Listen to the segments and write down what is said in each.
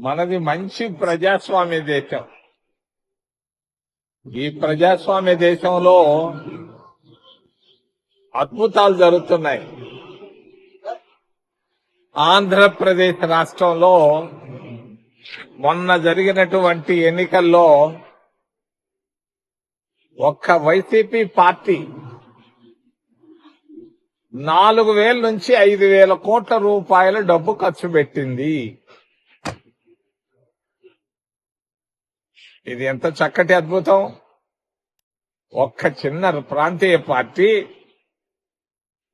మనది మంచి ప్రజాస్వామ్య దేశం. ఈ ప్రజాస్వామ్య దేశంలో అద్భుతాలు జరుగుతున్నాయి. ఆంధ్రప్రదేశ్ రాష్ట్రంలో మొన్న జరిగినటువంటి ఎన్నికల్లో ఒక్క వైసీపీ పార్టీ నాలుగు వేల నుంచి ఐదు వేల కోట్ల రూపాయల డబ్బు ఖర్చు పెట్టింది. ఇది ఎంత చక్కటి అద్భుతం. ఒక్క చిన్న ప్రాంతీయ పార్టీ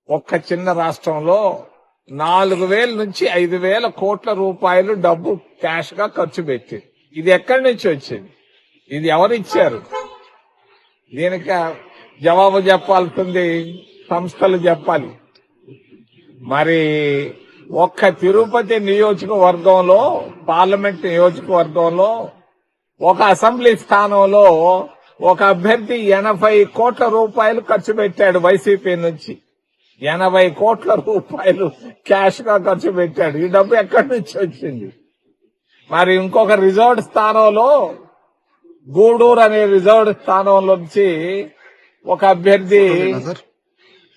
ఒక్క చిన్న రాష్ట్రంలో నాలుగు వేల నుంచి ఐదు వేల కోట్ల రూపాయలు డబ్బు క్యాష్గా ఖర్చు పెట్టింది ఇది ఎక్కడి నుంచి వచ్చింది? ఇది ఎవరిచ్చారు దీనికి జవాబు చెప్పాల్సింది సంస్థలు చెప్పాలి. మరి ఒక్క తిరుపతి నియోజకవర్గంలో పార్లమెంట్ నియోజకవర్గంలో ఒక అసెంబ్లీ స్థానంలో ఒక అభ్యర్థి ఎనభై కోట్ల రూపాయలు ఖర్చు పెట్టాడు వైసీపీ నుంచి. ఎనభై కోట్ల రూపాయలు క్యాష్గా ఖర్చు పెట్టాడు. ఈ డబ్బు ఎక్కడి నుంచి వచ్చింది? మరి ఇంకొక రిజర్వ్డ్ స్థానంలో గూడూరు అనే రిజర్వ్డ్ స్థానంలో నుంచి ఒక అభ్యర్థి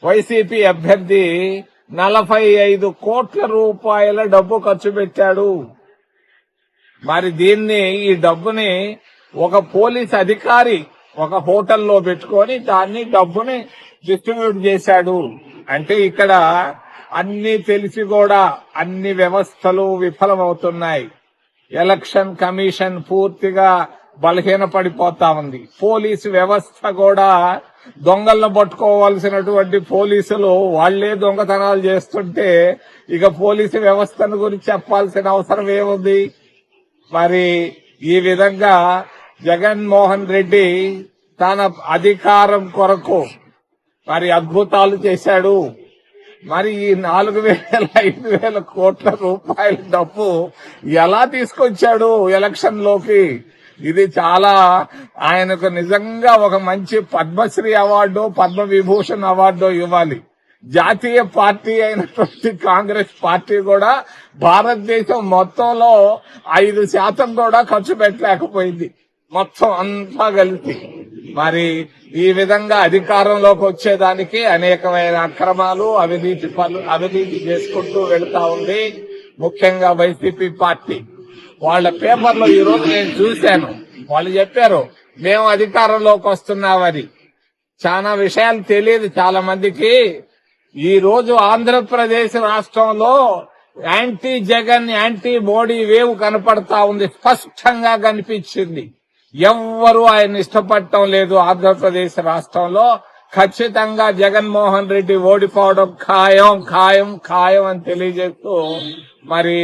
వైసీపీ అభ్యర్థి నలభై ఐదు కోట్ల రూపాయల డబ్బు ఖర్చు పెట్టాడు. మరి దీన్ని ఈ డబ్బుని ఒక పోలీస్ అధికారి ఒక హోటల్లో పెట్టుకొని దాన్ని డబ్బుని డిస్ట్రిబ్యూట్ చేశాడు. అంటే ఇక్కడ అన్ని తెలిసి కూడా అన్ని వ్యవస్థలు విఫలమవుతున్నాయి. ఎలక్షన్ కమిషన్ పూర్తిగా బలహీన పడిపోతా ఉంది. పోలీసు వ్యవస్థ కూడా దొంగలను పట్టుకోవాల్సినటువంటి పోలీసులు వాళ్ళే దొంగతనాలు చేస్తుంటే ఇక పోలీసు వ్యవస్థను గురించి చెప్పాల్సిన అవసరం ఏముంది? మరి ఈ విధంగా జగన్మోహన్ రెడ్డి తన అధికారం కొరకు మరి అద్భుతాలు చేశాడు. మరి ఈ నాలుగు వేల ఐదు వేల కోట్ల రూపాయల డబ్బు ఎలా తీసుకొచ్చాడు ఎలక్షన్లోకి ఇది చాలా ఆయనకు నిజంగా ఒక మంచి పద్మశ్రీ అవార్డు పద్మ విభూషణ్ అవార్డు ఇవ్వాలి. జాతీయ పార్టీ అయినటువంటి కాంగ్రెస్ పార్టీ కూడా భారతదేశం మొత్తంలో ఐదు శాతం కూడా ఖర్చు పెట్టలేకపోయింది. మొత్తం అంతా కలిసి మరి ఈ విధంగా అధికారంలోకి వచ్చేదానికి అనేకమైన అక్రమాలు అవినీతి పనులు అవినీతి చేసుకుంటూ వెళ్తా ఉంది ముఖ్యంగా వైసీపీ పార్టీ. వాళ్ళ పేపర్లో ఈ రోజు నేను చూశాను. వాళ్ళు చెప్పారు మేము అధికారంలోకి వస్తున్నామని. చాలా విషయాలు తెలియదు చాలా మందికి ఈ రోజు ఆంధ్రప్రదేశ్ రాష్ట్రంలో anti Jagan anti Modi wave కనపడతా ఉంది స్పష్టంగా కనిపించింది. ఎవ్వరూ ఆయన ఇష్టపడటం లేదు ఆంధ్రప్రదేశ్ రాష్ట్రంలో. ఖచ్చితంగా జగన్మోహన్ రెడ్డి ఓడిపోవడం ఖాయం ఖాయం ఖాయం అని తెలియజేస్తూ మరి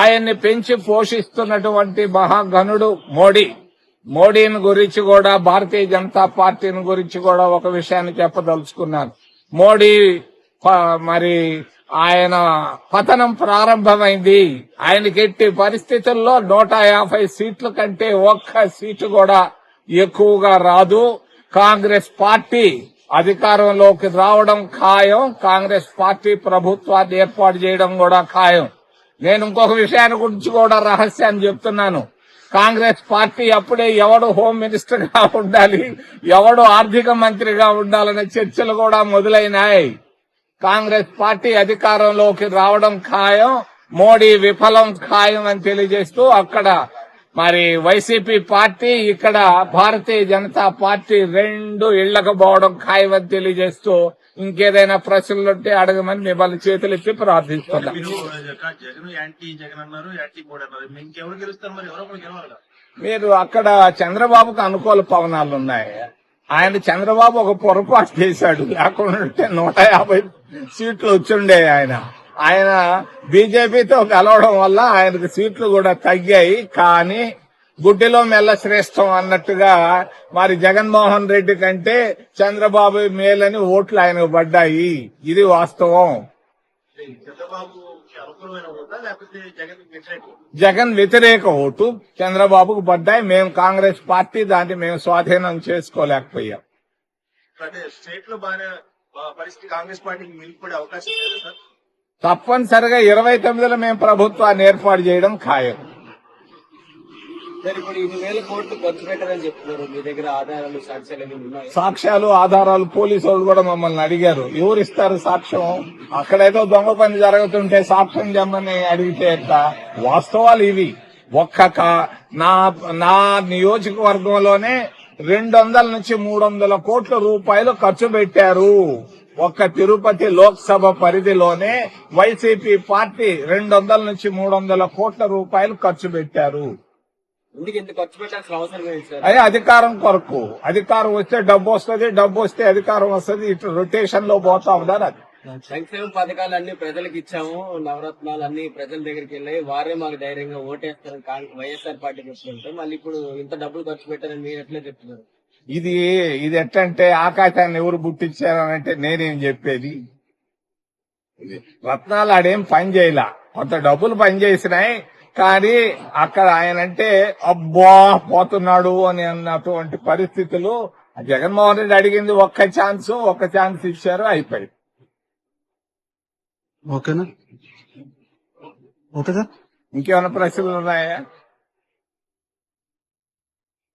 ఆయన్ని పెంచి పోషిస్తున్నటువంటి మహాగణుడు మోడీ. మోడీని గురించి కూడా భారతీయ జనతా పార్టీని గురించి కూడా ఒక విషయాన్ని చెప్పదలుచుకున్నాను. మోడీ మరి ఆయన పతనం ప్రారంభమైంది. ఆయనకి ఎట్టి పరిస్థితుల్లో నూట యాభై సీట్ల కంటే ఒక్క సీటు కూడా ఎక్కువగా రాదు. కాంగ్రెస్ పార్టీ అధికారంలోకి రావడం ఖాయం. కాంగ్రెస్ పార్టీ ప్రభుత్వాన్ని ఏర్పాటు చేయడం కూడా ఖాయం. నేను ఇంకొక విషయాన్ని గురించి కూడా రహస్యాన్ని చెప్తున్నాను. కాంగ్రెస్ పార్టీ అప్పుడే ఎవడు హోమ్ మినిస్టర్గా ఉండాలి ఎవడు ఆర్థిక మంత్రిగా ఉండాలనే చర్చలు కూడా మొదలైనాయి. కాంగ్రెస్ పార్టీ అధికారంలోకి రావడం ఖాయం మోడీ విఫలం ఖాయం అని తెలియజేస్తూ అక్కడ మరి వైసీపీ పార్టీ ఇక్కడ భారతీయ జనతా పార్టీ రెండు ఇళ్ళకు పోవడం ఖాయం అని తెలియజేస్తూ ఇంకేదైనా ప్రశ్నలుంటే అడగమని మిమ్మల్ని చేతులు ఎత్తి ప్రార్థిస్తున్నాం. మీరు మీ అక్కడ చంద్రబాబుకు అనుకూల పవనాలు ఉన్నాయి. ఆయన చంద్రబాబు ఒక పొరపాటు చేశాడు. లేకుండా ఉంటే నూట యాభై సీట్లు వచ్చుండే ఆయన. ఆయన బీజేపీతో కలవడం వల్ల ఆయనకు సీట్లు కూడా తగ్గాయి. కానీ గుడ్డిలో మెల్ల శ్రేష్టం అన్నట్టుగా మరి జగన్మోహన్ రెడ్డి కంటే చంద్రబాబు మేలని ఓట్లు ఆయనకు పడ్డాయి. ఇది వాస్తవం. జగన్ వ్యతిరేకం ఓటు? చంద్రబాబుకు పడ్డాయి. మేము కాంగ్రెస్ పార్టీ దాన్ని మేము స్వాధీనం చేసుకోలేకపోయాం. స్టేట్లో బాగానే ఆ, పరిస్థితి కాంగ్రెస్ పార్టీకి మిగిలిపడే అవకాశం తప్పనిసరిగా ఇరవై తొమ్మిదిలో మేము ప్రభుత్వాన్ని ఏర్పాటు చేయడం ఖాయం. సాక్ష్యాలు ఆధారాలు పోలీసు వాళ్ళు కూడా మమ్మల్ని అడిగారు. ఎవరు ఇస్తారు సాక్ష్యం? అక్కడేదో దొంగ పని జరుగుతుంటే సాక్ష్యం జమ్మని అడిగితే వాస్తవాలు ఇవి. ఒక్క నా నా నియోజకవర్గంలోనే రెండు వందల నుంచి మూడు వందల కోట్ల రూపాయలు ఖర్చు పెట్టారు. ఒక్క తిరుపతి లోక్సభ పరిధిలోనే వైసీపీ పార్టీ రెండు వందల నుంచి మూడు వందల కోట్ల రూపాయలు ఖర్చు పెట్టారు. అదే అధికారం కొరకు. అధికారం వస్తే డబ్బు వస్తుంది డబ్బు వస్తే అధికారం వస్తుంది ఇటు రొటేషన్లో పోతా ఉండాలి అది. సంక్షేమ పథకాలు అన్ని ప్రజలకు ఇచ్చాము నవరత్నాలు అన్ని ప్రజల దగ్గరికి వెళ్ళాయి వారే మాకు ధైర్యంగా ఓటేస్తారని కాంగ్- వైఎస్ఆర్ పార్టీ చెప్తుంటే మళ్ళీ ఇప్పుడు ఇంత డబ్బులు ఖర్చు పెట్టారని మీరు ఎట్లా చెప్తున్నారు? ఇది ఇది ఎట్టంటే ఆకాశాన్ని ఎవరు పుట్టించారనంటే నేనేం చెప్పేది? రత్నాలు ఆడేం పని చేయలా. కొంత డబ్బులు పని చేసినాయి కానీ అక్కడ ఆయన అంటే అబ్బా పోతున్నాడు అని అన్నటువంటి పరిస్థితులు జగన్మోహన్ రెడ్డి అడిగింది ఒక్క ఛాన్స్ ఒక్క ఛాన్స్ ఇచ్చారు అయిపోయింది. ఓకేనా? ఓకే సార్ ఇంకేమైనా ప్రశ్నలు ఉన్నాయా?